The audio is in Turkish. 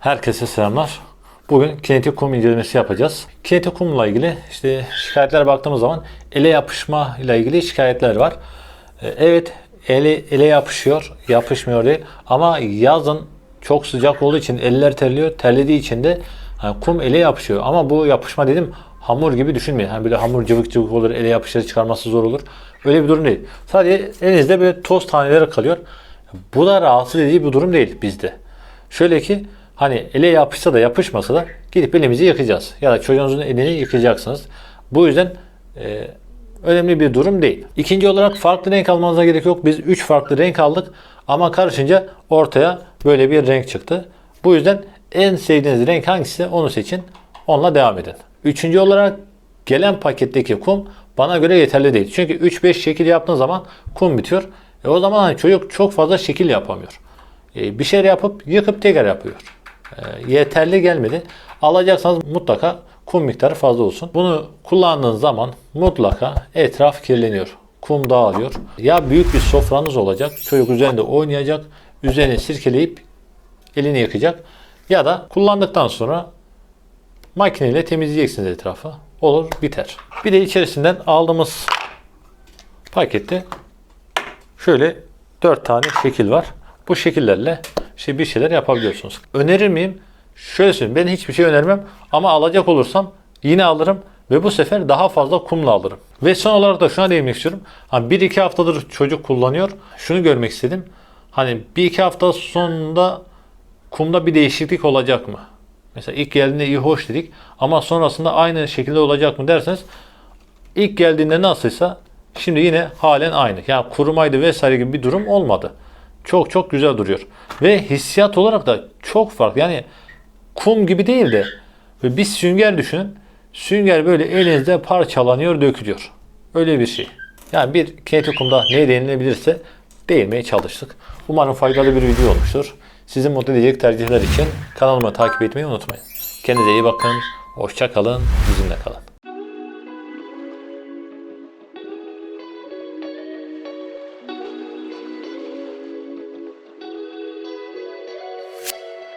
Herkese selamlar. Bugün kinetik kum incelemesi yapacağız. Kinetik kumla ilgili işte şikayetlere baktığımız zaman ele yapışma ile ilgili şikayetler var. Ee, Evet ele, ele yapışıyor, yapışmıyor değil. Ama yazın çok sıcak olduğu için eller terliyor. Terlediği için de kum ele yapışıyor. Ama bu yapışma dedim hamur gibi düşünmeyin. Hani böyle hamur cıvık cıvık olur, ele yapışır, çıkarması zor olur. Öyle bir durum değil. Sadece elinizde böyle toz taneleri kalıyor. Bu da rahatsız edici bir durum değil bizde. Şöyle ki hani ele yapışsa da yapışmasa da gidip elimizi yıkayacağız. Ya da çocuğunuzun elini yıkayacaksınız. Bu yüzden e, önemli bir durum değil. İkinci olarak farklı renk almanıza gerek yok. Biz 3 farklı renk aldık ama karışınca ortaya böyle bir renk çıktı. Bu yüzden en sevdiğiniz renk hangisi onu seçin. Onunla devam edin. Üçüncü olarak gelen paketteki kum bana göre yeterli değil. Çünkü 3-5 şekil yaptığın zaman kum bitiyor. E o zaman hani çocuk çok fazla şekil yapamıyor. E, bir şey yapıp yıkıp tekrar yapıyor. E, yeterli gelmedi. Alacaksanız mutlaka kum miktarı fazla olsun. Bunu kullandığınız zaman mutlaka etraf kirleniyor. Kum dağılıyor. Ya büyük bir sofranız olacak. Çocuk üzerinde oynayacak. Üzerine sirkeleyip elini yıkacak. Ya da kullandıktan sonra makineyle temizleyeceksiniz etrafı. Olur biter. Bir de içerisinden aldığımız pakette şöyle 4 tane şekil var. Bu şekillerle işte bir şeyler yapabiliyorsunuz. Önerir miyim? Şöyle söyleyeyim. Ben hiçbir şey önermem ama alacak olursam yine alırım ve bu sefer daha fazla kumla alırım. Ve son olarak da şuna değinmek istiyorum. Hani 1-2 haftadır çocuk kullanıyor. Şunu görmek istedim. Hani 1-2 hafta sonunda kumda bir değişiklik olacak mı? Mesela ilk geldiğinde iyi hoş dedik ama sonrasında aynı şekilde olacak mı derseniz ilk geldiğinde nasılsa şimdi yine halen aynı. Yani kurumaydı vesaire gibi bir durum olmadı. Çok çok güzel duruyor. Ve hissiyat olarak da çok farklı. Yani kum gibi değil de bir sünger düşünün. Sünger böyle elinizde parçalanıyor, dökülüyor. Öyle bir şey. Yani bir kinetik kumda ne denilebilirse değinmeye çalıştık. Umarım faydalı bir video olmuştur. Sizi mutlu edecek tercihler için kanalıma takip etmeyi unutmayın. Kendinize iyi bakın. Hoşça kalın. Bizimle kalın.